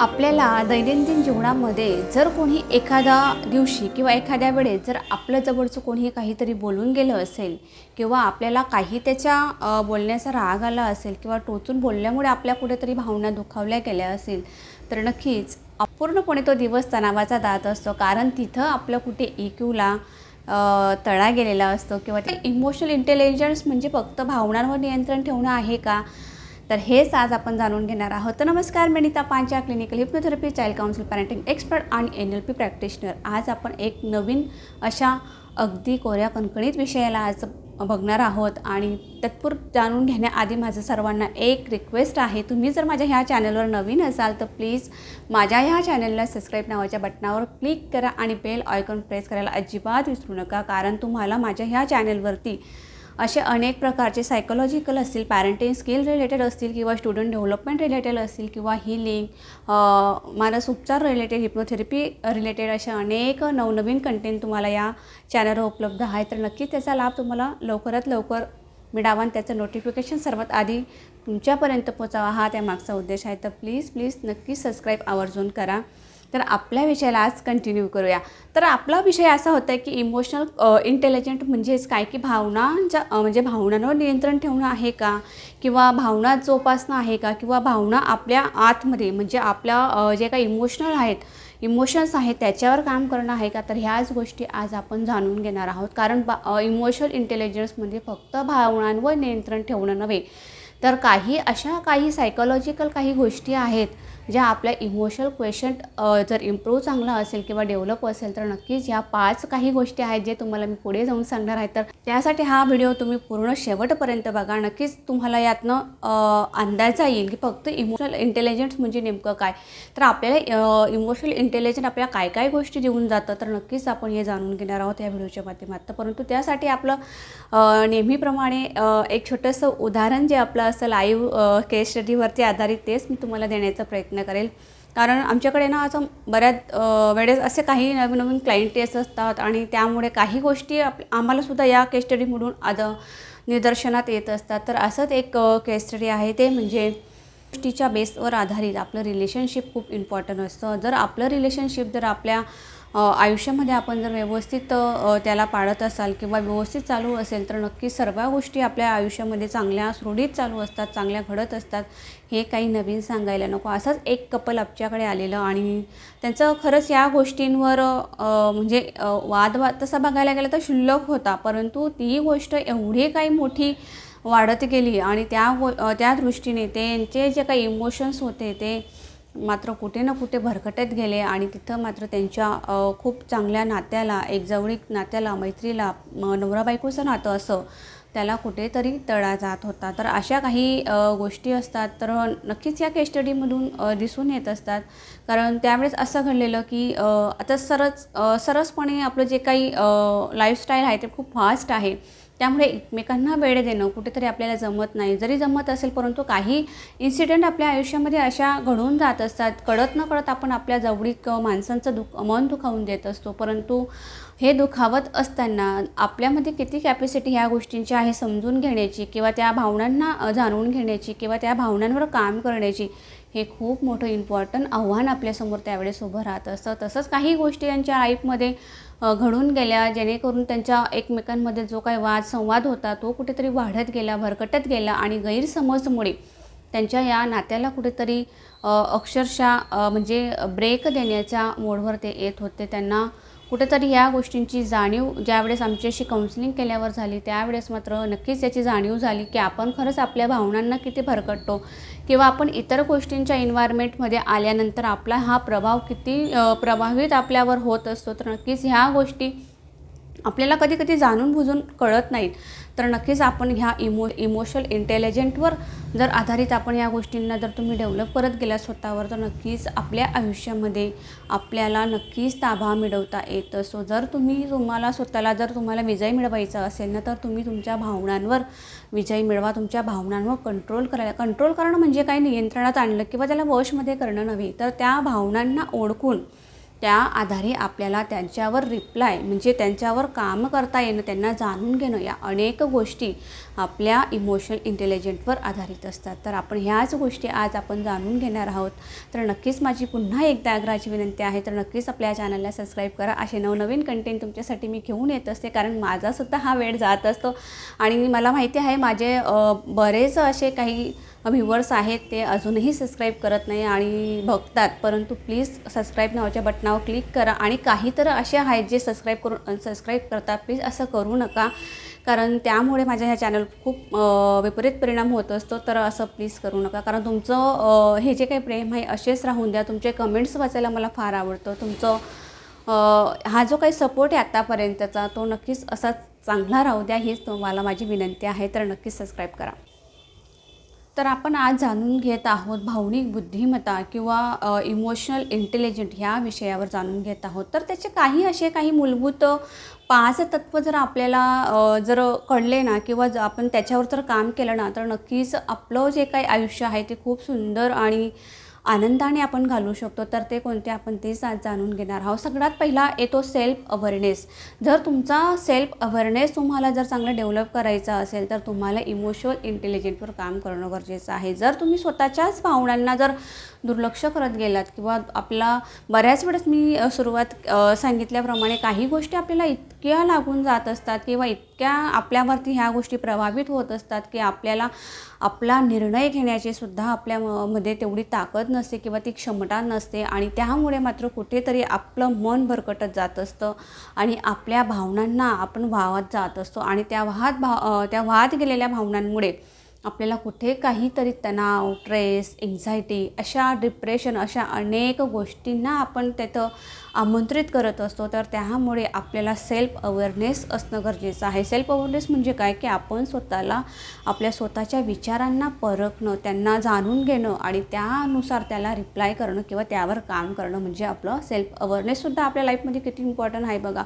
आपल्याला दैनंदिन जीवनामध्ये जर कोणी एखाद्या दिवशी किंवा एखाद्या वेळेस जर आपल्या जवळचं कोणी काहीतरी बोलून गेलं असेल किंवा आपल्याला काही त्याच्या बोलण्याचा राग आला असेल किंवा टोचून बोलल्यामुळे आपल्या कुठेतरी भावना दुखावल्या गेल्या असेल तर नक्कीच अपूर्णपणे तो दिवस तणावाचा जात असतो. कारण तिथं आपलं कुठे इक्यूला तळा गेलेला असतो किंवा ते इमोशनल इंटेलिजन्स म्हणजे फक्त भावनांवर नियंत्रण ठेवणं आहे का? तर हेच आज आपण जाणून घेणार आहोत. तर नमस्कार मी Nita पांच्या clinical hypnotherapy child council parenting expert आणि एन एल पी प्रॅक्टिशनर आज आपण एक नवीन अशा अगदी कोऱ्या कणकणीत विषयाला आज बघणार आहोत आणि तत्पूर जाणून घेण्याआधी माझं सर्वांना एक रिक्वेस्ट आहे. तुम्ही जर माझ्या ह्या चॅनलवर नवीन असाल तर प्लीज माझ्या ह्या चॅनलला सबस्क्राईब नावाच्या बटनावर क्लिक करा आणि बेल आयकॉन प्रेस करायला अजिबात विसरू नका. कारण तुम्हाला माझ्या ह्या चॅनलवरती असे अनेक प्रकारचे सायकोलॉजिकल असतील पॅरेंटिंग स्किल रिलेटेड असतील किंवा स्टुडंट डेव्हलपमेंट रिलेटेड असतील किंवा हिलिंग मानस उपचार रिलेटेड हिप्नोथेरपी रिलेटेड असे अनेक नवनवीन कंटेंट तुम्हाला या चॅनलवर उपलब्ध आहे तर नक्कीच त्याचा लाभ तुम्हाला लवकरात लवकर मिळावा आणि त्याचं नोटिफिकेशन सर्वात आधी तुमच्यापर्यंत पोचावा हा त्यामागचा उद्देश आहे. तर प्लीज प्लीज नक्की सबस्क्राईब आवर्जून करा. तर आपल्या विषयाला आज कंटिन्यू करूया. तर आपला विषय असा होता की इमोशनल इंटेलिजंट म्हणजेच काय? की भावनांच्या म्हणजे भावनांवर नियंत्रण ठेवणं आहे का? किंवा भावना जोपासणं आहे का? किंवा भावना आपल्या आतमध्ये म्हणजे आपल्या जे काही इमोशनल आहेत इमोशन्स आहेत त्याच्यावर काम करणं आहे का? तर ह्याच गोष्टी आज आपण जाणून घेणार आहोत. कारण बा इमोशनल इंटेलिजन्स म्हणजे फक्त भावनांवर नियंत्रण ठेवणं नव्हे. तर काही अशा काही सायकोलॉजिकल काही गोष्टी आहेत ज्या आपल्या इमोशनल क्वेशंट जर इम्प्रूव्ह चांगला असेल किंवा डेव्हलप असेल तर नक्कीच या पाच काही गोष्टी आहेत जे तुम्हाला मी पुढे जाऊन सांगणार आहे. तर त्यासाठी हा व्हिडिओ तुम्ही पूर्ण शेवटपर्यंत बघा. नक्कीच तुम्हाला यातनं अंदाजा येईल की फक्त इमोशनल इंटेलिजन्स म्हणजे नेमकं काय? तर आपल्याला इमोशनल इंटेलिजन्स आपल्याला काय काय गोष्टी देऊन जातं तर नक्कीच आपण हे जाणून घेणार आहोत या व्हिडिओच्या तर परंतु त्यासाठी आपलं नेहमीप्रमाणे एक छोटंसं उदाहरण जे आपलं असं लाईव्ह केस स्टडीवरती आधारित तेच मी तुम्हाला देण्याचा प्रयत्न करेल. कारण आमच्याकडे ना असं बऱ्याच वेळेस असे काही नवीन नवीन क्लायंट येत असतात आणि त्यामुळे काही गोष्टी आप आम्हालासुद्धा या केस स्टडीमधून आद निदर्शनात येत असतात. तर असंच एक केस स्टडी आहे ते म्हणजे गोष्टीच्या बेसवर आधारित. आपलं रिलेशनशिप खूप इम्पॉर्टंट असतं. जर आपलं रिलेशनशिप जर आपल्या आयुष्यामध्ये आपण जर व्यवस्थित त्याला पाळत असाल किंवा व्यवस्थित चालू असेल तर नक्की सर्व गोष्टी आपल्या आयुष्यामध्ये चांगल्या सुरळीत चालू असतात चांगल्या घडत असतात. हे काही नवीन सांगायला नको. असंच एक कपल आमच्याकडे आलेलं आणि त्यांचं खरंच या गोष्टींवर म्हणजे वाद वादवाद तसा बघायला गेलं तर क्षुल्लक होता. परंतु ती गोष्ट एवढी काही मोठी वाढत गेली आणि त्या गो त्या दृष्टीने त्यांचे जे काही इमोशन्स होते ते मात्र कुठे ना कुठे भरकटत गेले आणि तिथं मात्र त्यांच्या खूप चांगल्या नात्याला एक जवळीक नात्याला मैत्रीला नवरा बायकोचं नातं असं त्याला कुठेतरी तडा जात होता. तर अशा काही गोष्टी असतात. तर नक्कीच या केस्टडीमधून दिसून येत असतात. कारण त्यावेळेस असं घडलेलं की आता सरस सरसपणे आपलं जे काही लाईफस्टाईल आहे ते खूप फास्ट आहे. त्यामुळे एकमेकांना वेळ देणं कुठेतरी आपल्याला जमत नाही. जरी जमत असेल परंतु काही इन्सिडेंट आपल्या आयुष्यामध्ये अशा घडून जात असतात. कळत न कळत आपण आपल्या जवळीक माणसांचं दुख मन दुखावून देत असतो. परंतु हे दुखावत असताना आपल्यामध्ये किती कॅपॅसिटी ह्या गोष्टींची आहे समजून घेण्याची किंवा त्या भावनांना जाणून घेण्याची किंवा त्या भावनांवर काम करण्याची हे खूप मोठं इम्पॉर्टंट आव्हान आपल्यासमोर त्यावेळेस उभं राहत असतं. तसंच काही गोष्टी यांच्या लाईफमध्ये घडून गेल्या जेणेकरून त्यांच्या एकमेकांमध्ये जो काही वाद संवाद होता तो कुठेतरी वाढत गेला भरकटत गेला आणि गैरसमजमुळे त्यांच्या या नात्याला कुठेतरी अक्षरशः म्हणजे ब्रेक देण्याच्या मोडवर ते येत होते. त्यांना कुठेतरी ह्या गोष्टींची जाणीव ज्यावेळेस आमच्याशी काउन्सिलिंग केल्यावर झाली त्यावेळेस मात्र नक्कीच याची जाणीव झाली की आपण खरंच आपल्या भावनांना किती भरकटतो किंवा आपण इतर गोष्टींच्या इन्व्हायरमेंटमध्ये आल्यानंतर आपला हा प्रभाव किती प्रभावित आपल्यावर होत असतो. तर नक्कीच ह्या गोष्टी आपल्याला कधी कधी जाणून बुजून कळत नाहीत. तर नक्कीच आपण ह्या इमो इमोशनल इंटेलिजंटवर जर आधारित आपण या गोष्टींना जर तुम्ही डेव्हलप करत गेला स्वतःवर तर नक्कीच आपल्या आयुष्यामध्ये आपल्याला नक्कीच ताबा मिळवता येतं. सो जर तुम्ही तुम्हाला स्वतःला जर तुम्हाला विजय मिळवायचा असेल ना तर तुम्ही तुमच्या भावनांवर विजय मिळवा तुमच्या भावनांवर कंट्रोल करायला. कंट्रोल करणं म्हणजे काही नियंत्रणात आणलं किंवा त्याला वशमध्ये करणं नव्हे तर त्या भावनांना ओळखून त्या आधारे आपल्याला त्यांच्यावर रिप्लाय म्हणजे त्यांच्यावर काम करता येणं त्यांना जाणून घेणं या अनेक गोष्टी आपल्या इमोशनल इंटेलिजंटवर आधारित असतात. तर आपण ह्याच गोष्टी आज आपण जाणून घेणार आहोत. तर नक्कीच माझी पुन्हा एकदा आग्रहाची विनंती आहे तर नक्कीच आपल्या चॅनलला सबस्क्राईब करा. असे नवनवीन कंटेंट तुमच्यासाठी मी घेऊन येत असते कारण माझासुद्धा हा वेळ जात असतो. आणि मला माहिती आहे माझे बरेच असे काही व्ह्युअर्स आहेत ते अजूनही सबस्क्राईब करत नाही आणि बघतात. परंतु प्लीज सबस्क्राईब नावाच्या बटनावर क्लिक करा आणि काही तर असे आहेत जे सबस्क्राईब करून अनसबस्क्राईब करतात. प्लीज असं करू नका. कारण त्यामुळे माझ्या ह्या चॅनल खूप विपरीत परिणाम होत असतो. तर असं प्लीज करू नका. कारण तुमचं हे जे काही प्रेम आहे असेच राहून द्या. तुमचे कमेंट्स वाचायला मला फार आवडतं. तुमचं हा जो काही सपोर्ट आहे आत्तापर्यंतचा तो नक्कीच असा चांगला राहू द्या. हीच तुम्हाला माझी विनंती आहे. तर नक्कीच सबस्क्राईब करा. तर आपण आज जाणून घेत आहोत भावनिक बुद्धिमत्ता किंवा इमोशनल इंटेलिजंट ह्या विषयावर जाणून घेत आहोत. तर त्याचे काही असे काही मूलभूत पाच तत्त्व जर आपल्याला जर कळले ना किंवा ज आपण त्याच्यावर जर काम केलं ना तर नक्कीच आपलं जे काही आयुष्य आहे ते खूप सुंदर आणि आनंदाने आपण घालू शकतो तर ते कोणते आपण ते सा जाणून घेणार आहोत. सगळ्यात पहिला येतो सेल्फ अवेअरनेस जर तुमचा सेल्फ अवेअरनेस तुम्हाला जर चांगलं डेव्हलप करायचा असेल तर तुम्हाला इमोशनल इंटेलिजंटवर काम करणं गरजेचं आहे. जर तुम्ही स्वतःच्याच भावनांना जर दुर्लक्ष करत गेलात किंवा आपला बऱ्याच वेळेस मी सुरुवात सांगितल्याप्रमाणे काही गोष्टी आपल्याला इतक्या लागून जात असतात किंवा इतक्या आपल्यावरती ह्या गोष्टी प्रभावित होत असतात की आपल्याला आपला निर्णय घेण्याची सुद्धा आपल्या म- मध्ये तेवढी ताकद नसते किंवा ती क्षमता नसते आणि त्यामुळे मात्र कुठेतरी आपलं मन भरकटत जात असतं आणि आपल्या भावनांना आपण वाहत जात असतो आणि त्या वाहत भाव त्या वाहत गेलेल्या भावनांमुळे आपल्याला कुठे काहीतरी तणाव ट्रेस एन्झायटी अशा डिप्रेशन अशा अनेक गोष्टींना आपण त्याचं आमंत्रित करत असतो तर त्यामुळे आपल्याला सेल्फ अवेअरनेस असणं गरजेचं आहे. सेल्फ अवेअरनेस म्हणजे काय? की आपण स्वतःला आपल्या स्वतःच्या विचारांना परखणं त्यांना जाणून घेणं आणि त्यानुसार त्याला रिप्लाय करणं किंवा त्यावर काम करणं म्हणजे आपलं सेल्फ अवेअरनेससुद्धा आपल्या लाईफमध्ये किती इम्पॉर्टंट आहे बघा.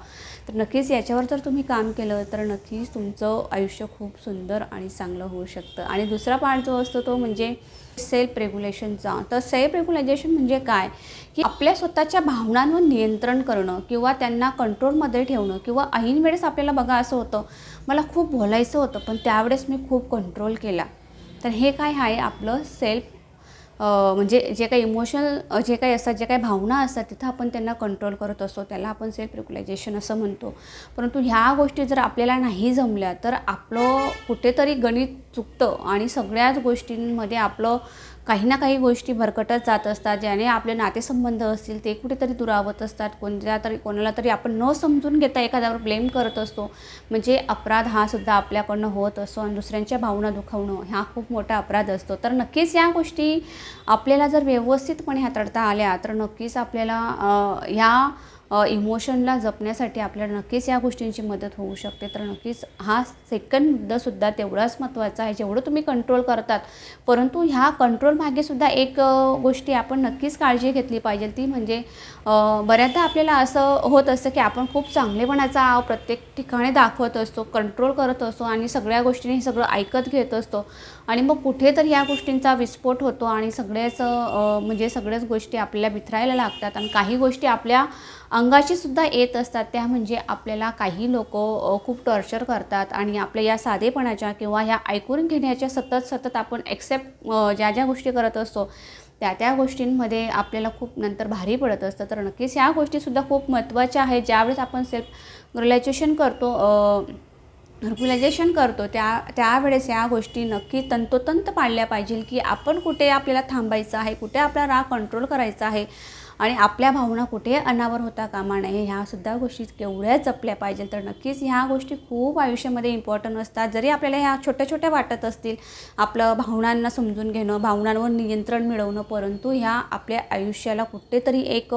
तर नक्कीच याच्यावर जर तुम्ही काम केलं तर नक्कीच तुमचं आयुष्य खूप सुंदर आणि चांगलं होऊ शकतं. आणि दुसरा पार्ट जो असतो तो म्हणजे सेल्फ रेग्युलेशनचा तर सेल्फ रेग्युलायझेशन म्हणजे काय? की आपल्या स्वतःच्या भावनांवर नियंत्रण करणं किंवा त्यांना कंट्रोलमध्ये ठेवणं किंवा ऐन वेळेस आपल्याला बघा असं होतं मला खूप बोलायचं होतं पण त्यावेळेस मी खूप कंट्रोल केला. तर हे काय आहे? आपलं सेल्फ म्हणजे जे काही इमोशनल जे काही असतात जे काही भावना असतात तिथं आपण त्यांना कंट्रोल करत असतो. त्याला आपण सेल्फ रेग्युलायझेशन असं म्हणतो. परंतु ह्या गोष्टी जर आपल्याला नाही जमल्या तर आपलं कुठेतरी गणित चुकतं आणि सगळ्याच गोष्टींमध्ये आपलं काही ना काही गोष्टी भरकटत जात असतात ज्याने आपले नातेसंबंध असतील ते कुठेतरी दुरावत असतात. कोणत्या तरी कोणाला तरी आपण न समजून घेता एखाद्यावर ब्लेम करत असतो. म्हणजे अपराध हा सुद्धा आपल्याकडनं होत असतो आणि दुसऱ्यांच्या भावना दुखवणं हा खूप मोठा अपराध असतो. तर नक्कीच या गोष्टी आपल्याला जर व्यवस्थितपणे हाताळता आल्या तर नक्कीच आपल्याला ह्या इमोशनला जपण्यासाठी आपल्याला नक्कीच या गोष्टींची मदत होऊ शकते. तर नक्कीच हा सेकंड मुद्दासुद्धा तेवढाच महत्त्वाचा आहे. जेवढं तुम्ही कंट्रोल करतात परंतु ह्या कंट्रोल सुद्धा एक गोष्टी आपण नक्कीच काळजी घेतली पाहिजे. ती म्हणजे बऱ्याचदा आपल्याला असं होत असतं की आपण खूप चांगलेपणाचा प्रत्येक ठिकाणी दाखवत असतो कंट्रोल करत असतो आणि सगळ्या गोष्टीने हे सगळं ऐकत घेत असतो. आणि मग कुठेतरी या गोष्टींचा विस्फोट होतो आणि सगळ्याच म्हणजे सगळ्याच गोष्टी आपल्याला बिथरायला लागतात आणि काही गोष्टी आपल्या अंगाशीसुद्धा येत असतात. त्या म्हणजे आपल्याला काही लोक खूप टॉर्चर करतात आणि आपल्या या साधेपणाच्या किंवा ह्या ऐकून घेण्याच्या सतत सतत आपण ॲक्सेप्ट ज्या ज्या गोष्टी करत असतो त्या त्या गोष्टींमध्ये आपल्याला खूप नंतर भारी पडत असतं. तर नक्कीच ह्या गोष्टीसुद्धा खूप महत्त्वाच्या आहेत. ज्यावेळेस आपण सेल्फ रिलॅक्सेशन करतो अ, रेग्युलायझेशन करतो त्या त्यावेळेस या गोष्टी नक्की तंतोतंत पाळल्या पाहिजे की आपण कुठे आपल्याला थांबायचं आहे कुठे आपला राग कंट्रोल करायचा आहे. आणि आपल्या भावना कुठे अनावर होता कामा नये ह्यासुद्धा गोष्टी केवढ्या जपल्या पाहिजे. तर नक्कीच ह्या गोष्टी खूप आयुष्यामध्ये इम्पॉर्टंट असतात. जरी आपल्याला ह्या छोट्या छोट्या वाटत असतील आपलं भावनांना समजून घेणं भावनांवर नियंत्रण मिळवणं परंतु ह्या आपल्या आयुष्याला कुठेतरी एक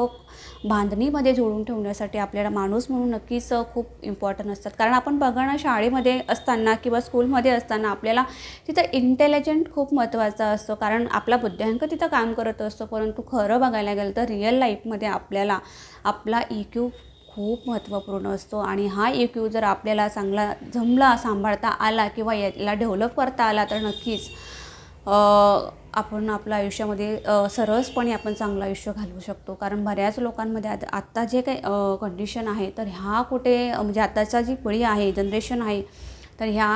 बांधणीमध्ये जोडून ठेवण्यासाठी आपल्याला माणूस म्हणून नक्कीच खूप इम्पॉर्टंट असतात. कारण आपण बघा ना शाळेमध्ये असताना किंवा स्कूलमध्ये असताना आपल्याला तिथं इंटेलिजंट खूप महत्त्वाचा असतो. कारण आपला बुद्ध्यांक तिथं काम करत असतो. परंतु खरं बघायला गेलं तर रिअल लाईफमध्ये आपल्याला आपला इक्यू क्यू खूप महत्त्वपूर्ण असतो. आणि हा इक्यू क्यू जर आपल्याला चांगला जमला सांभाळता आला किंवा याला डेव्हलप करता आला तर नक्कीच आपण आपल्या आयुष्यामध्ये सरळपणे सरसपणे आपण चांगलं आयुष्य घालवू शकतो. कारण बऱ्याच लोकांमध्ये आत आत्ता जे काही कंडिशन आहे तर ह्या कुठे म्हणजे आत्ताचा जी पिढी आहे जनरेशन आहे तर ह्या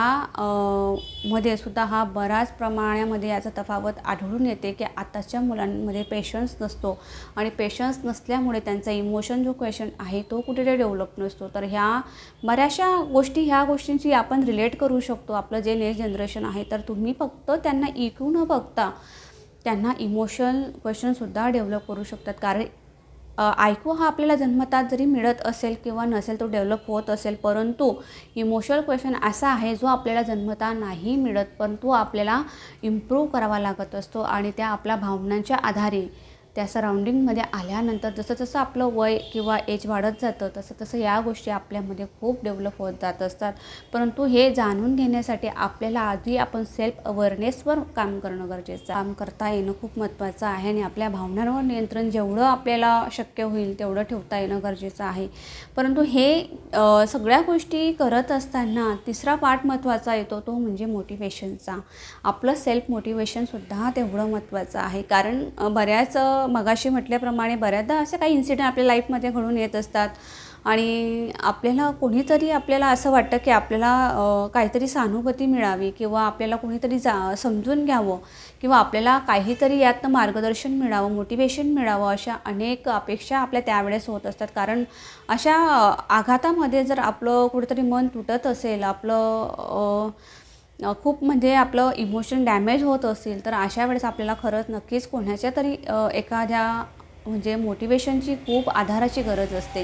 मध्ये सुद्धा हा बऱ्याच प्रमाणामध्ये याचा तफावत आढळून येते की आताच्या मुलांमध्ये पेशन्स नसतो. आणि पेशन्स नसल्यामुळे त्यांचा इमोशन जो क्वेश्चन आहे तो कुठेतरी डेव्हलप नसतो. तर ह्या बऱ्याचशा गोष्टी ह्या गोष्टींची आपण रिलेट करू शकतो. आपलं जे नेक्स्ट जनरेशन आहे तर तुम्ही फक्त त्यांना इक्यू न बघता त्यांना इमोशन क्वेश्चनसुद्धा डेव्हलप करू शकतात. कारण ऐकू हा आपल्याला जन्मतात जरी मिळत असेल किंवा नसेल तो डेव्हलप होत असेल परंतु इमोशनल क्वेश्चन असा आहे जो आपल्याला जन्मता नाही मिळत परंतु आपल्याला इम्प्रूव्ह करावा लागत असतो आणि त्या आपल्या भावनांच्या आधारे. त्या सराउंडिंगमध्ये आल्यानंतर जसं जसं आपलं वय किंवा एज वाढत जातं तसं तसं या गोष्टी आपल्यामध्ये खूप डेव्हलप होत जात असतात. परंतु हे जाणून घेण्यासाठी आपल्याला आधी आपण सेल्फ अवेअरनेसवर काम करणं गरजेचं काम करता येणं खूप महत्त्वाचं आहे आणि आपल्या भावनांवर नियंत्रण जेवढं आपल्याला शक्य होईल तेवढं ठेवता येणं गरजेचं आहे. परंतु हे सगळ्या गोष्टी करत असताना तिसरा पार्ट महत्त्वाचा येतो तो म्हणजे मोटिवेशनचा आपलं सेल्फ मोटिवेशनसुद्धा तेवढं महत्त्वाचं आहे. कारण बऱ्याच मगाशी म्हटल्याप्रमाणे बऱ्याचदा असे काही इन्सिडेंट आपल्या लाईफमध्ये घडून येत असतात. आणि आपल्याला कोणीतरी आपल्याला असं वाटतं की आपल्याला काहीतरी सहानुभूती मिळावी किंवा आपल्याला कोणीतरी जा समजून घ्यावं किंवा आपल्याला काहीतरी यातनं मार्गदर्शन मिळावं मोटिवेशन मिळावं अशा अनेक अपेक्षा आपल्या त्यावेळेस होत असतात. कारण अशा आघातामध्ये जर आपलं कुठेतरी मन तुटत असेल आपलं खूप म्हणजे आपलं इमोशन डॅमेज होत असेल तर अशा वेळेस आपल्याला खरंच नक्कीच कोणाच्या तरी एखाद्या म्हणजे मोटिवेशनची खूप आधाराची गरज असते.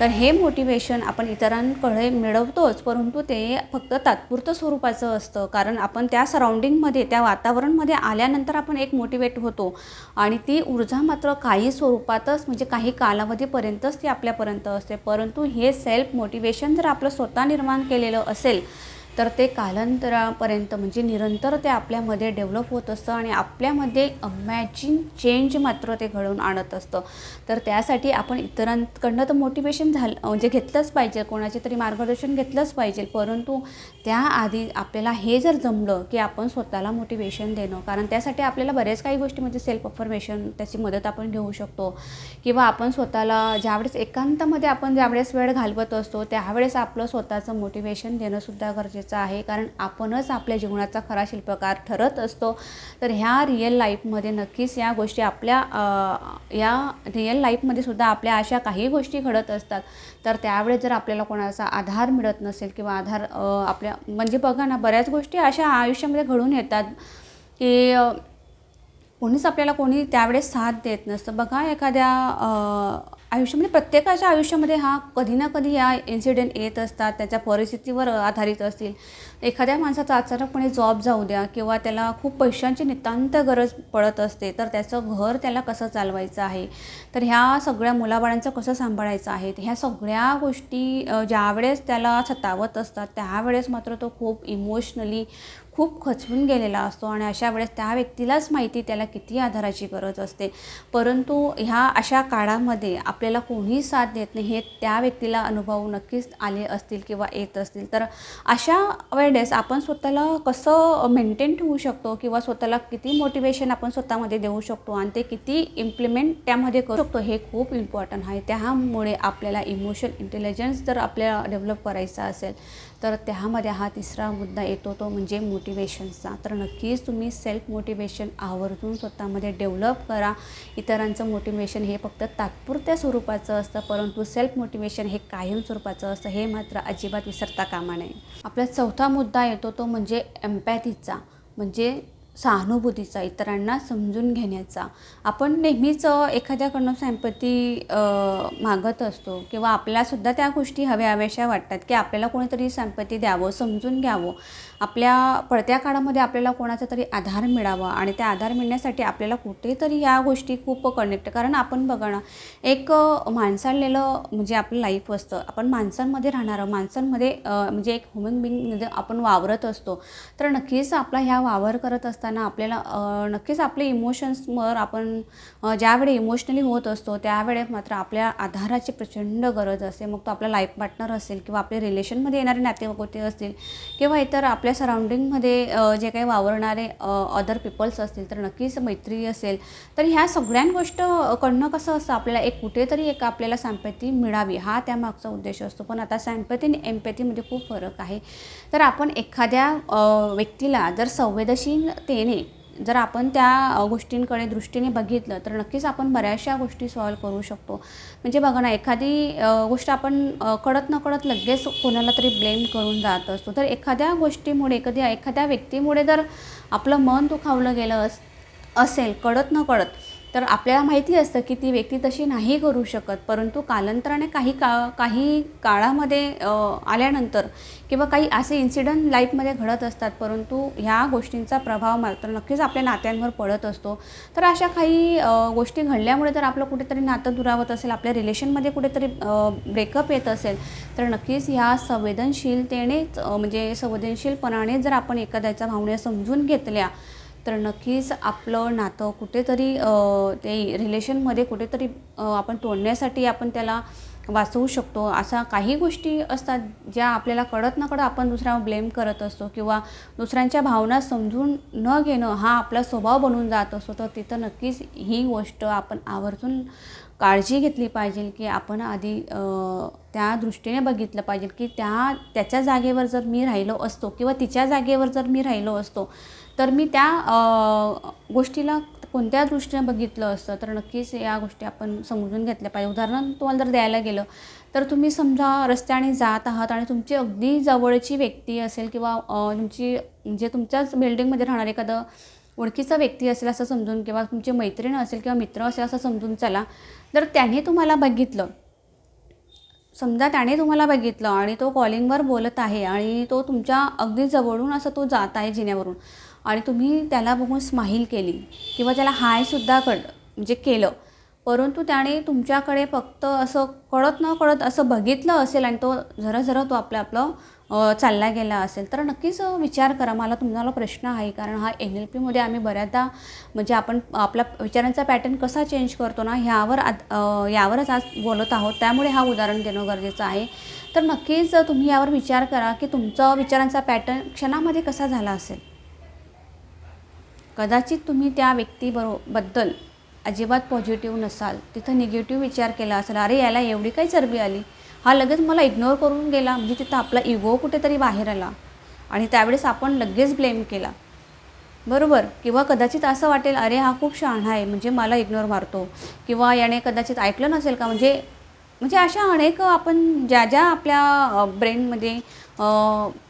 तर हे मोटिवेशन आपण इतरांकडे मिळवतोच परंतु ते फक्त तात्पुरतं स्वरूपाचं असतं. कारण आपण त्या सराउंडिंगमध्ये त्या वातावरणमध्ये आल्यानंतर आपण एक मोटिवेट होतो. आणि ती ऊर्जा मात्र काही स्वरूपातच म्हणजे काही कालावधीपर्यंतच ती आपल्यापर्यंत असते. परंतु हे सेल्फ मोटिवेशन जर आपलं स्वतः निर्माण केलेलं असेल तर ते कालांतरापर्यंत म्हणजे निरंतर ते आपल्यामध्ये डेव्हलप होत असतं आणि आपल्यामध्ये अमॅजिन चेंज मात्र ते घडवून आणत असतं. तर त्यासाठी आपण इतरांकडनं तर मोटिवेशन झालं म्हणजे घेतलंच पाहिजे. कोणाचे तरी मार्गदर्शन घेतलंच पाहिजे. परंतु त्याआधी आपल्याला हे जर जमलं की आपण स्वतःला मोटिवेशन देणं कारण त्यासाठी आपल्याला बऱ्याच काही गोष्टी म्हणजे सेल्फ अफर्मेशन त्याची मदत आपण घेऊ शकतो. किंवा आपण स्वतःला ज्यावेळेस एकांतामध्ये आपण ज्यावेळेस वेळ घालवत असतो त्यावेळेस आपलं स्वतःचं मोटिवेशन देणंसुद्धा गरजेचं आहे. कारण आपणच आपल्या जीवनाचा खरा शिल्पकार ठरत असतो. तर ह्या रिअल लाईफमध्ये नक्कीच या गोष्टी आपल्या या रिअल लाईफमध्ये सुद्धा आपल्या अशा काही गोष्टी घडत असतात. तर त्यावेळेस जर आपल्याला कोणाचा आधार मिळत नसेल किंवा आधार आपल्या म्हणजे बघा ना बऱ्याच गोष्टी अशा आयुष्यामध्ये घडून येतात की कोणीच आपल्याला कोणी त्यावेळेस साथ देत नसतं. बघा एखाद्या आयुष्य म्हणजे प्रत्येकाच्या आयुष्यामध्ये हा कधी ना कधी या इन्सिडेंट येत असतात त्याच्या परिस्थितीवर आधारित असतील. एखाद्या माणसाचा अचानकपणे जॉब जाऊ द्या किंवा त्याला खूप पैशांची नितांत गरज पडत असते तर त्याचं घर त्याला कसं चालवायचं आहे? तर ह्या सगळ्या मुलाबाळांचं कसं सांभाळायचं आहे? ह्या सगळ्या गोष्टी ज्यावेळेस त्याला सतावत असतात त्यावेळेस मात्र तो खूप इमोशनली खूप खचून गेलेला असतो आणि अशा वेळेस त्या व्यक्तीलाच माहिती त्याला किती आधाराची गरज असते. परंतु ह्या अशा काळामध्ये आपल्याला कोणी साथ देत नाही हे त्या व्यक्तीला अनुभव नक्कीच आले असतील किंवा येत असतील. तर अशा वेळेस आपण स्वतःला कसं मेंटेन ठेवू शकतो किंवा स्वतःला किती मोटिवेशन आपण स्वतःमध्ये देऊ शकतो आणि ते किती इम्प्लिमेंट त्यामध्ये करू शकतो हे खूप इम्पॉर्टंट आहे. त्यामुळे आपल्याला इमोशनल इंटेलिजन्स जर आपल्याला डेव्हलप करायचा असेल तर त्यामध्ये हा तिसरा मुद्दा येतो तो म्हणजे मोटिवेशनचा तर नक्कीच तुम्ही सेल्फ मोटिवेशन आवर्जून स्वतःमध्ये डेव्हलप करा. इतरांचं मोटिवेशन हे फक्त तात्पुरत्या स्वरूपाचं असतं परंतु सेल्फ मोटिवेशन हे कायम स्वरूपाचं असतं हे मात्र अजिबात विसरता कामा नये. आपला चौथा मुद्दा येतो तो म्हणजे एम्पॅथीचा म्हणजे सहानुभूतीचा इतरांना समजून घेण्याचा. आपण नेहमीच एखाद्याकडनं सॅम्पती मागत असतो किंवा आपल्यासुद्धा त्या गोष्टी हव्या हव्याशा वाटतात की आपल्याला कोणीतरी सॅम्पती द्यावं समजून घ्यावं. आपल्या पडत्या काळामध्ये आपल्याला कोणाचा तरी आधार मिळावा आणि त्या आधार मिळण्यासाठी आपल्याला कुठेतरी या गोष्टी खूप कनेक्ट कारण आपण बघा ना एक अ, माणसाळलेलं म्हणजे आपलं लाईफ असतं. आपण माणसांमध्ये राहणारं माणसांमध्ये म्हणजे एक ह्युमन बिंग म्हणजे आपण वावरत असतो. तर नक्कीच आपला ह्या वावर करत असताना आपल्याला नक्कीच आपले इमोशन्सवर आपण ज्यावेळी इमोशनली होत असतो त्यावेळेस मात्र आपल्या आधाराची प्रचंड गरज असते. मग तो आपला लाईफ पार्टनर असेल किंवा आपले रिलेशनमध्ये येणारे नातेवाईक असतील किंवा इतर आपल्या सराउंडिंगमध्ये जे काही वावरणारे अदर पीपल्स असतील तर नक्कीच मैत्री असेल. तर ह्या सगळ्या गोष्ट कडनं कसं असतं? आपल्याला एक कुठेतरी एक आपल्याला सॅम्पॅथी मिळावी हा त्यामागचा उद्देश असतो. पण आता सॅम्पॅथी आणि एम्पॅथीमध्ये खूप फरक आहे. तर आपण एखाद्या व्यक्तीला जर संवेदनशीलतेने जर आपण त्या गोष्टींकडे दृष्टीने बघितलं तर नक्कीच आपण बऱ्याचशा गोष्टी सॉल्व करू शकतो. म्हणजे बघा ना एखादी गोष्ट आपण कळत न कळत लगेच कोणाला तरी ब्लेम करून जात असतो. तर एखाद्या गोष्टीमुळे कधी एखाद्या व्यक्तीमुळे जर आपलं मन दुखावलं गेलं अस असेल कळत न कळत तर आपल्याला माहिती असतं की ती व्यक्ती तशी नाही करू शकत परंतु कालांतराने काही का काही काळामध्ये आल्यानंतर किंवा काही असे इन्सिडंट लाईफमध्ये घडत असतात परंतु ह्या गोष्टींचा प्रभाव मात्र नक्कीच आपल्या नात्यांवर पडत असतो. तर अशा काही गोष्टी घडल्यामुळे जर आपलं कुठेतरी नातं दुरावत असेल आपल्या रिलेशनमध्ये कुठेतरी ब्रेकअप येत असेल तर नक्कीच ह्या संवेदनशीलतेनेच म्हणजे संवेदनशीलपणाने जर आपण एखाद्याच्या भावना समजून घेतल्या तर नक्कीच आपलं नातं कुठेतरी ते रिलेशनमध्ये कुठेतरी आपण तोडण्यासाठी आपण त्याला वाचवू शकतो. अशा काही गोष्टी असतात ज्या आपल्याला कळत न कळत आपण दुसऱ्यावर ब्लेम करत असतो किंवा दुसऱ्यांच्या भावना समजून न घेणं हा आपला स्वभाव बनून जात असतो. तर तिथं नक्कीच ही गोष्ट आपण आवर्जून काळजी घेतली पाहिजे की आपण आधी त्या दृष्टीने बघितलं पाहिजे की त्या त्याच्या जागेवर जर मी राहिलो असतो किंवा तिच्या जागेवर जर मी राहिलो असतो तर मी त्या गोष्टीला कोणत्या दृष्टीने बघितलं असतं? तर नक्कीच या गोष्टी आपण समजून घेतल्या पाहिजे. उदाहरण तुम्हाला जर द्यायला गेलं तर तुम्ही समजा रस्त्याने जात आहात आणि तुमची अगदी जवळची व्यक्ती असेल किंवा तुमची म्हणजे तुमच्याच बिल्डिंगमध्ये राहणारे एखादं ओळखीचा व्यक्ती असेल असं समजून किंवा तुमची मैत्रीण असेल किंवा मित्र असेल असं समजून चला तर त्याने तुम्हाला बघितलं. समजा त्याने तुम्हाला बघितलं आणि तो कॉलिंगवर बोलत आहे आणि तो तुमच्या अगदी जवळून असं तो जात आहे जिन्यावरून आणि तुम्ही त्याला बघून स्माईल केली किंवा त्याला हायसुद्धा कळ म्हणजे केलं. परंतु त्याने तुमच्याकडे फक्त असं कळत न कळत असं बघितलं असेल आणि तो जरा जरा तो आपलं आपलं चालला गेला असेल तर नक्कीच विचार करा. मला तुम्हाला प्रश्न आहे कारण हा एन एल पीमध्ये आम्ही बऱ्याचदा म्हणजे आपण आपला विचारांचा पॅटर्न कसा चेंज करतो ना ह्यावर आद यावरच आज बोलत आहोत. त्यामुळे हा उदाहरण देणं गरजेचं आहे. तर नक्कीच तुम्ही यावर विचार करा की तुमचा विचारांचा पॅटर्न क्षणामध्ये कसा झाला असेल. कदाचित तुम्ही त्या व्यक्तीबरो बद्दल अजिबात पॉझिटिव्ह नसाल तिथं निगेटिव्ह विचार केला असेल अरे याला एवढी काय चरबी आली? हा लगेच मला इग्नोर करून गेला. म्हणजे तिथं आपला इगो कुठेतरी बाहेर आला. आणि त्यावेळेस आपण लगेच ब्लेम केला. बरोबर? किंवा कदाचित असं वाटेल अरे हा खूप शहाणा आहे. म्हणजे मला इग्नोर मारतो. किंवा याने कदाचित ऐकलं नसेल का? म्हणजे म्हणजे अशा अनेक आपण ज्या ज्या आपल्या ब्रेनमध्ये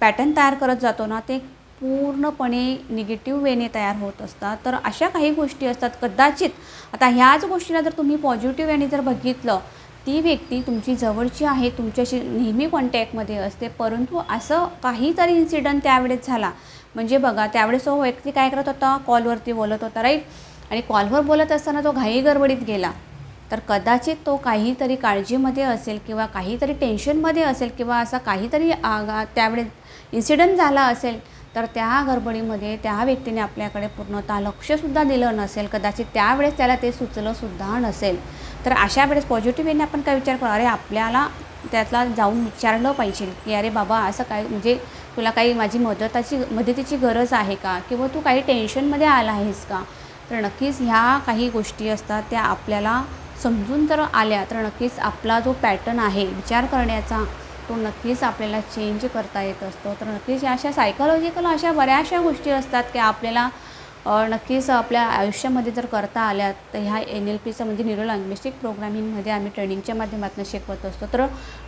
पॅटर्न तयार करत जातो ना ते पूर्णपणे निगेटिव्ह वेने तयार होत असतात. तर अशा काही गोष्टी असतात. कदाचित आता ह्याच गोष्टीला जर तुम्ही पॉझिटिव्ह याने जर बघितलं ती व्यक्ती तुमची जवळची आहे तुमच्याशी नेहमी कॉन्टॅक्टमध्ये असते. परंतु असं काहीतरी इन्सिडंट त्यावेळेस झाला. म्हणजे बघा त्यावेळेस तो व्यक्ती काय करत होता? कॉलवरती बोलत होता राईट आणि कॉलवर बोलत असताना तो घाई गडबडीत गेला. तर कदाचित तो काहीतरी काळजीमध्ये असेल किंवा काहीतरी टेन्शनमध्ये असेल किंवा असा काहीतरी आगा त्यावेळेस इन्सिडंट झाला असेल तर त्या गडबडीमध्ये त्या व्यक्तीने आपल्याकडे पूर्णतः लक्षसुद्धा दिलं नसेल. कदाचित त्यावेळेस त्याला ते सुचलंसुद्धा नसेल. तर अशा वेळेस पॉझिटिव्ह येणे आपण काय विचार करू? अरे आपल्याला त्यातला जाऊन विचारलं पाहिजे की अरे बाबा असं काय म्हणजे तुला काही माझी मदताची मदतीची गरज आहे का? किंवा तू काही टेन्शनमध्ये आला आहेस का? तर नक्कीच ह्या काही गोष्टी असतात त्या आपल्याला समजून जर आल्या तर नक्कीच आपला जो पॅटर्न आहे विचार करण्याचा तो नक्कीच आपल्याला चेंज करता येत असतो. तर नक्कीच अशा सायकोलॉजिकल अशा बऱ्याचशा गोष्टी असतात की आपल्याला नक्कीच आपल्या आयुष्यामध्ये जर करता आल्या तर ह्या एन एल पीचं म्हणजे न्यूरो लँग्विस्टिक प्रोग्रामिंगमध्ये आम्ही ट्रेनिंगच्या माध्यमातून शिकवत असतो. तर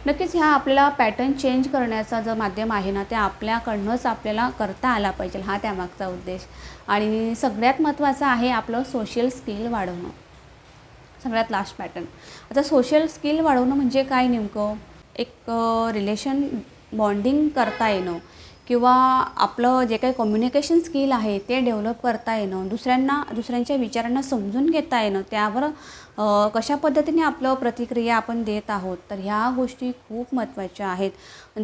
नक्कीच ह्या आपल्याला पॅटर्न चेंज करण्याचा जो माध्यम आहे ना ते आपल्याकडनंच आपल्याला करता आला पाहिजे हा त्यामागचा उद्देश. आणि सगळ्यात महत्त्वाचं आहे आपलं सोशल स्किल वाढवणं. सगळ्यात लास्ट पॅटर्न आता सोशल स्किल वाढवणं म्हणजे काय नेमकं? एक रिलेशन बॉन्डिंग करता येणं. किंवा आपलं जे काही कम्युनिकेशन स्किल आहे ते डेव्हलप करता येणं दुसऱ्यांना दुसऱ्यांच्या विचारांना समजून घेता येणं त्यावर कशा पद्धतीने आपलं प्रतिक्रिया आपण देत आहोत तर ह्या गोष्टी खूप महत्त्वाच्या आहेत.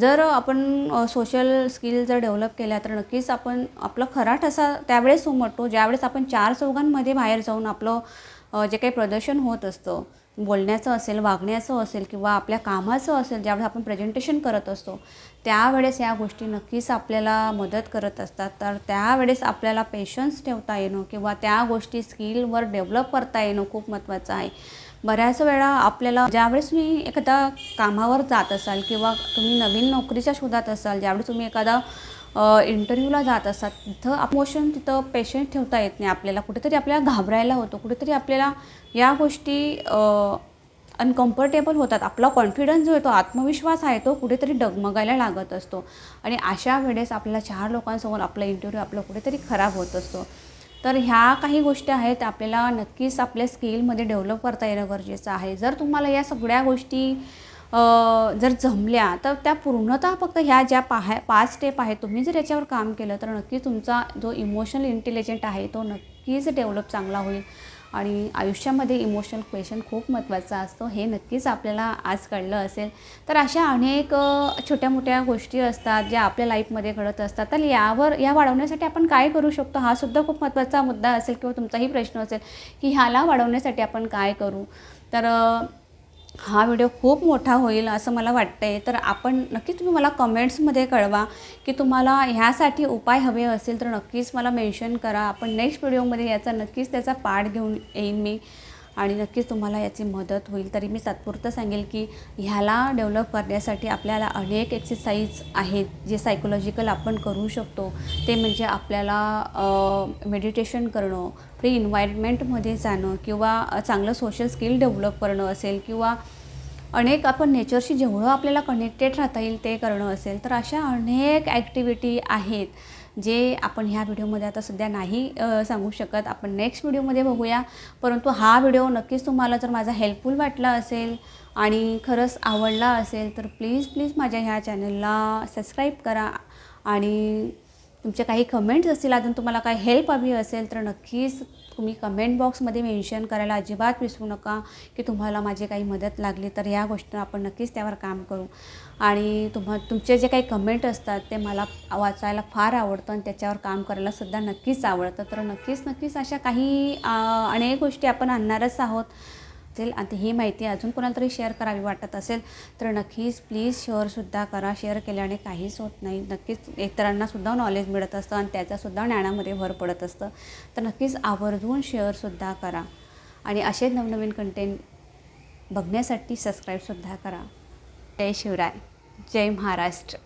जर आपण सोशल स्किल जर डेव्हलप केल्या तर नक्कीच आपण आपलं खरा ठसा त्यावेळेस उमटतो ज्यावेळेस आपण चार चौघांमध्ये बाहेर जाऊन आपलं जे काही प्रदर्शन होत असतं. बोलण्याचं असेल वागण्याचं असेल किंवा आपल्या कामाचं असेल ज्यावेळेस आपण प्रेझेंटेशन करत असतो त्यावेळेस या गोष्टी नक्कीच आपल्याला मदत करत असतात. तर त्यावेळेस आपल्याला पेशन्स ठेवता येणं किंवा त्या गोष्टी स्किलवर डेव्हलप करता येणं खूप महत्त्वाचं आहे. बऱ्याच वेळा आपल्याला ज्यावेळेस तुम्ही एखादा कामावर जात असाल किंवा तुम्ही नवीन नोकरीच्या शोधात असाल ज्यावेळेस तुम्ही एखादा इंटरव्ह्यूला जात असतात. तिथं इमोशन तिथं पेशंट ठेवता येत नाही आपल्याला. कुठेतरी आपल्याला घाबरायला होतो. कुठेतरी आपल्याला या गोष्टी अनकम्फर्टेबल होतात. आपला कॉन्फिडन्स जो आहे तो आत्मविश्वास आहे तो कुठेतरी डगमगायला लागत असतो. आणि अशा वेळेस आपल्याला चार लोकांसमोर आपला इंटरव्ह्यू आपला कुठेतरी खराब होत असतो. तर ह्या काही गोष्टी आहेत. आपल्याला नक्कीच आपल्या स्किलमध्ये डेव्हलप करता येणं गरजेचं आहे. जर तुम्हाला या सगळ्या गोष्टी जर जमल्या तर त्या पूर्णतः फक्त ह्या ज्या पाहा पाच स्टेप आहेत तुम्ही जर याच्यावर काम केलं तर नक्कीच तुमचा जो इमोशनल इंटेलिजंट आहे तो नक्कीच डेव्हलप चांगला होईल. आणि आयुष्यामध्ये इमोशनल क्वेशन खूप महत्त्वाचा असतो. हे नक्कीच आपल्याला आज कळलं असेल. तर अशा अनेक छोट्या मोठ्या गोष्टी असतात ज्या आपल्या लाईफमध्ये घडत असतात. तर यावर या वाढवण्यासाठी आपण काय करू शकतो? हा सुद्धा खूप महत्त्वाचा मुद्दा असेल किंवा तुमचाही प्रश्न असेल की ह्याला वाढवण्यासाठी आपण काय करू? तर हा व्हिडिओ खूप मोठा होईल असं मला वाटतं आहे तर आपण नक्की तुम्ही मला कमेंट्समध्ये कळवा की तुम्हाला ह्यासाठी उपाय हवे असेल तर नक्कीच मला मेन्शन करा. आपण नेक्स्ट व्हिडिओमध्ये याचा नक्कीच त्याचा पाठ घेऊन येईन मी. आणि नक्कीच तुम्हाला याची मदत होईल. तरी मी तात्पुरतं सांगेल की ह्याला डेव्हलप करण्यासाठी आपल्याला अनेक एक्सरसाइज आहेत जे सायकोलॉजिकल आपण करू शकतो. ते म्हणजे आपल्याला मेडिटेशन करणं फ्री इन्व्हायरमेंटमध्ये जाणं किंवा चांगलं सोशल स्किल डेव्हलप करणं असेल किंवा अनेक आपण नेचरशी जेवढं आपल्याला कनेक्टेड राहता येईल ते करणं असेल तर अशा अनेक ॲक्टिव्हिटी आहेत. जे आपण ह्या व्हिडिओमध्ये आता सध्या नाही सांगू शकत. आपण नेक्स्ट व्हिडिओमध्ये बघूया. परंतु हा व्हिडिओ नक्कीच तुम्हाला जर माझा हेल्पफुल वाटला असेल आणि खरंच आवडला असेल तर प्लीज प्लीज माझ्या ह्या चॅनलला सबस्क्राईब करा. आणि तुमचे काही कमेंट्स असतील अजून तुम्हाला काही हेल्प हवी असेल तर नक्कीच तुम्ही कमेंट बॉक्समध्ये मेन्शन करायला अजिबात विसरू नका की तुम्हाला माझी काही मदत लागली तर या गोष्टी आपण नक्कीच त्यावर काम करू. आणि तुम्हा तुमचे जे काही कमेंट असतात ते मला वाचायला फार आवडतं आणि त्याच्यावर काम करायला सुद्धा नक्कीच आवडतं. तर नक्कीच नक्कीच अशा काही अनेक गोष्टी आपण आणणारच आहोत. असेल आणि ही माहिती अजून कोणाला तरी शेअर करावी वाटत असेल तर नक्कीच प्लीज शेअरसुद्धा करा. शेअर केल्याने काहीच होत नाही. नक्कीच इतरांनासुद्धा नॉलेज मिळत असतं आणि त्याचासुद्धा ज्ञानामध्ये भर पडत असतं. तर नक्कीच आवर्जून शेअरसुद्धा करा. आणि असे नवनवीन कंटेंट बघण्यासाठी सबस्क्राईबसुद्धा करा. जय शिवराय. जय महाराष्ट्र.